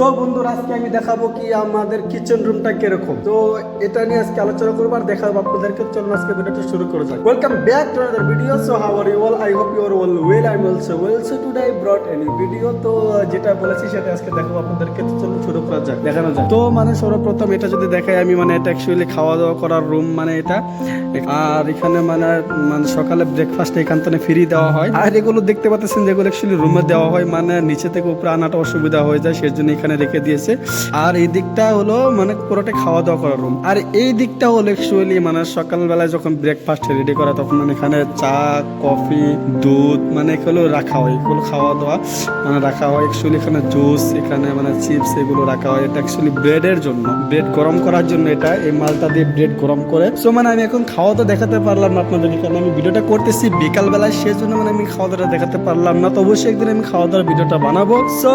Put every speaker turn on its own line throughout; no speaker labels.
তো বন্ধুরা, আজকে আমি দেখাবো কি আমাদের কিচেন রুমটা কীরকম। তো এটা নিয়ে আজকে আলোচনা করব আর দেখাবো আপনাদেরকে। চলুন আজকে ভিডিওটা শুরু করে যাক। Welcome back to another video so how are you all I hope you are all well I am also well so today I brought any video তো, যেটা বলেছি সেটা আজকে দেখাবো আপনাদেরকে। চলুন শুরু করা যাক। দেখানো যাক। তো মানে সর্বপ্রথম এটা যদি দেখাই, আমি মানে এটা অ্যাকচুয়ালি খাওয়া দাওয়া করার রুম মানে এটা। আর এখানে মানে মানে সকালে ব্রেকফাস্ট এখান থেকে ফ্রি দেওয়া হয়। আর এগুলো দেখতে পাচ্ছেন যেগুলো অ্যাকচুয়ালি রুমে দেওয়া হয়। মানে নিচে থেকে উপরে আনাটা অসুবিধা হয়ে যায় সেই জন্য এখানে রেখে দিয়েছে। আর এই দিকটা হলো মানে পুরোটা খাওয়া দাওয়া করার রুম আর এই দিকটা হলো অ্যাকচুয়ালি মানে সকালবেলায় যখন ব্রেকফাস্ট রেডি করা, তখন মানে এখানে চা কফি দুধ মানে এগুলো রাখা হয়। এগুলো খাওয়া দাওয়া মানে রাখা হয়। অ্যাকচুয়ালি এখানে জুস এখানে মানে চিপস এগুলো রাখা হয়। এটা অ্যাকচুয়ালি ব্রেডের জন্য। ব্রেড গরম করার জন্য এটা। এই মালটা দিয়ে ব্রেড গরম করে। সো মানে আমি এখন খাওয়া দাওয়া দেখাতে পারলাম না আপনাদেরকে কারণ আমি ভিডিওটা করতেছি বিকাল বেলায় সেই জন্য মানে আমি খাওয়া দাওয়া দেখাতে পারলাম না। তো অবশ্যই একদিন আমি খাওয়া দাওয়ার ভিডিওটা বানাবো। সো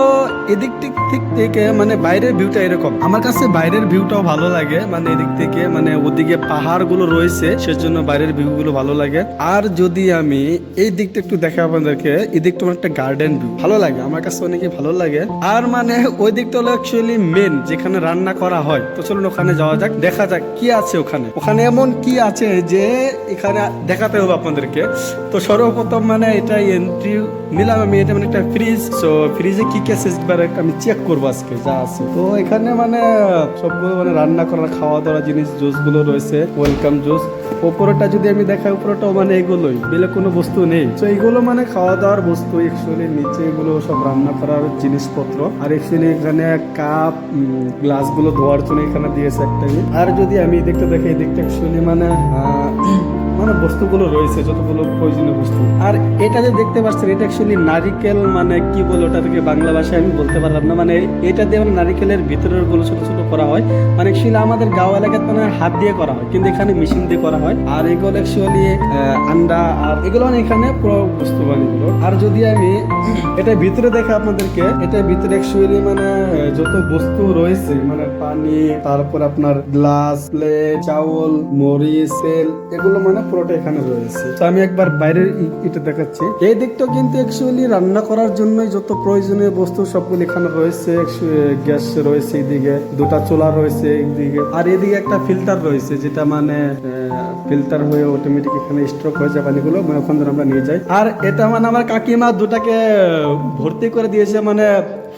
এদিক দিক দিক থেকে মানে বাইরের ভিউটা এরকম। আমার কাছে বাইরের ভিউটাও ভালো লাগে মানে এদিক থেকে মানে ওদিকে পাহাড়গুলো রয়েছে, সেজন্য বাইরের ভিউ গুলো ভালো লাগে। আর যদি আমি এই দিকটা একটু দেখা আপনাদেরকে, এই দিকটা আমার একটা গার্ডেন ভিউ ভালো লাগে, আমার কাছে অনেকে ভালো লাগে। আর মানে ওই দিকটা হলো অ্যাকচুয়ালি মেন যেখানে রান্না করা হয়। তো চলুন ওখানে যাওয়া যাক, দেখা যাক কি আছে ওখানে। ওখানে এমন কি আছে যে এখানে দেখাতে হবে আপনাদেরকে। তো সর্বপ্রথম মানে এটা এন্ট্রি নিলাম আমি, এটা মানে একটা ফ্রিজ তো ফ্রিজে কি কি আছে আমি চেক করব আজকে, যা আছে। তো এখানে মানে সবগুলো মানে রান্না করার খাওয়া দাওয়া জিনিস জুসগুলো রয়েছে ওয়েলকাম জুস। উপরটা যদি আমি দেখাই উপরটাও মানে এগুলোই, বেলে কোনো বস্তু নেই। তো এগুলো মানে খাওয়া দাওয়ার বস্তু অ্যাকচুয়ালি নিচে এগুলো সব রান্না করার জিনিসপত্র। আর অ্যাকচুয়ালি এখানে কাপ গ্লাসগুলো ধোয়ার জন্য এখানে দিয়েছে একটা ইয়ে। আর যদি আমি দিকটা দেখি দিকটা অ্যাকচুয়ালি মানে মানে বস্তুগুলো রয়েছে, যতগুলো প্রয়োজনীয় বস্তু। আর এটা যে দেখতে পাচ্ছেন, এটা অ্যাকচুয়ালি নারিকেল মানে কি বলে ওটা থেকে বাংলা ভাষায় আমি বলতে পারলাম না। মানে এটা দিয়ে মানে নারিকেলের ভিতরেরগুলো ছোট ছোট করা হয়। অ্যাকচুয়ালি আমাদের গাঁও এলাকায় মানে হাত দিয়ে করা হয়, কিন্তু এখানে মেশিন দিয়ে করা হয়। আর এগুলো অ্যাকচুয়ালি আন্ডা আর এগুলো এখানে পুরো বস্তু বানিয়ে আর যদি আমি এটা ভিতরে দেখে আপনাদেরকে এটা ভিতরে অ্যাকচুয়ালি মানে যত বস্তু রয়েছে মানে পানি, তারপর আপনার গ্লাস প্লেট চাউল, মরিচ, তেল, এগুলো মানে পুরোটা এখানে রয়েছে। তো আমি একবার বাইরের এটা দেখাচ্ছি। এই দিকটা কিন্তু অ্যাকচুয়ালি রান্না করার জন্যই যত প্রয়োজনীয় বস্তু সবগুলো এখানে রয়েছে গ্যাস রয়েছে এদিকে, দুটা চুলা রয়েছে এইদিকে আর এদিকে একটা ফিল্টার রয়েছে, যেটা মানে ফিল্টার হয়ে অটোমেটিক এখানে স্ট্রোক হয়ে যায় পানিগুলো মানে ওখান থেকে আমরা নিয়ে যাই। আর এটা মানে আমার কাকিমা দুটাকে ভর্তি করে দিয়েছে মানে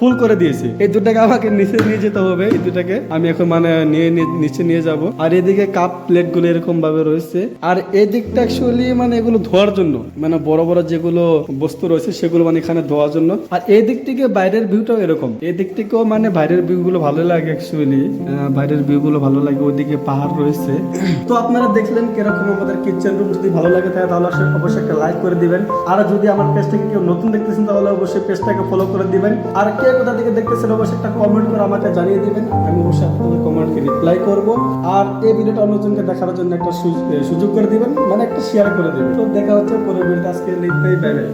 ফুল করে দিয়েছে। এই দুটাকে আমাকে নিচে নিয়ে যেতে হবে। এই দুটাকে আমি এখন মানে নিয়ে নিচে নিয়ে যাব। আর এদিকে কাপ প্লেটগুলো এরকম ভাবে রয়েছে। আর এই দিকটা অ্যাকচুয়ালি মানে এগুলো ধোয়ার জন্য। মানে বড় বড় যেগুলো বস্তু রয়েছে, সেগুলো মানে এখানে ধোয়ার জন্য। আর এই দিক থেকে বাইরের ভিউটাও এরকম। এই দিক থেকেও মানে বাইরের ভিউ গুলো ভালো লাগে অ্যাকচুয়ালি বাইরের ভিউ গুলো ভালো লাগে। ওইদিকে পাহাড় রয়েছে। তো আপনারা দেখলেন কীরকম আমাদের কিচেন রুম যদি ভালো লাগে তাহলে অবশ্যই- অবশ্যই একটা লাইক করে দিবেন। আর যদি আমার পেজটাকে কেউ নতুন দেখতেছেন তাহলে অবশ্যই পেজটাকে ফলো করে দিবেন। আর কে কোথা থেকে দেখতেছেন, অবশ্যই একটা কমেন্ট করে আমাকে জানিয়ে দিবেন। আমি অবশ্যই আপনাদের কমেন্টকে রিপ্লাই করব। আর এই ভিডিওটা অন্যজনকে দেখার জন্য একটা সুযোগ করে দিবেন মানে একটা শেয়ার করে দেবেন। তো দেখা হচ্ছে পরের ভিডিওতে আজকে লিখতেই বাইরে